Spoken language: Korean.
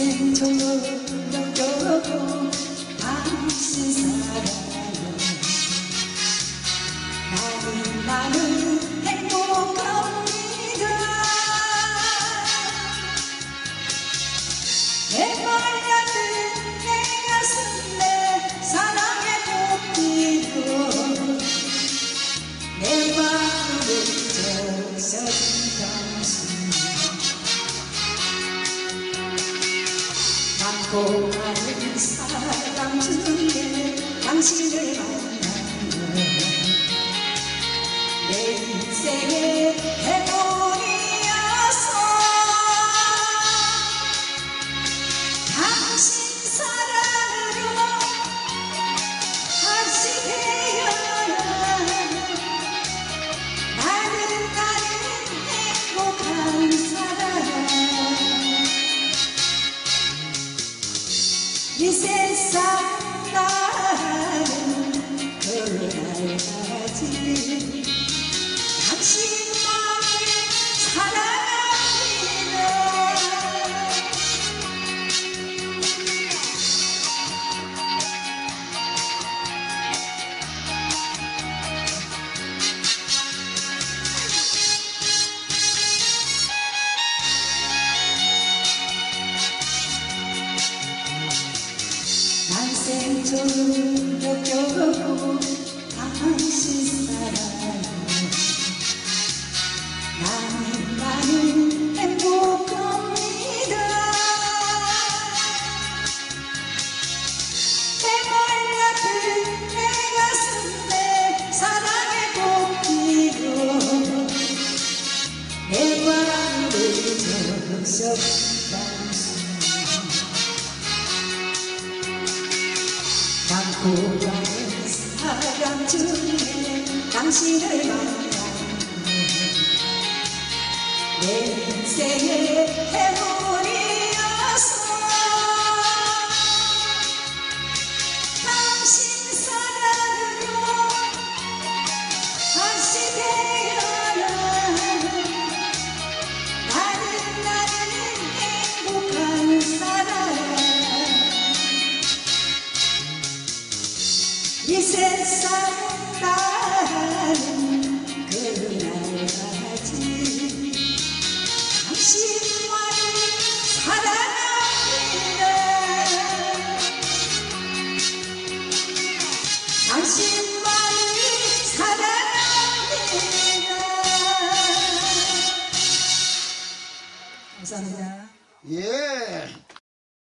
행복합니다 중에 당신을 만나면 이세 처음 겪고 당신 사랑을 나는 나는 행복합니다 내말 같은 내 가슴에 사랑의 꽃피고 내 마음을 적셔 고 많은 사람 중에 당신을 만나면 내 인생의 세상 따라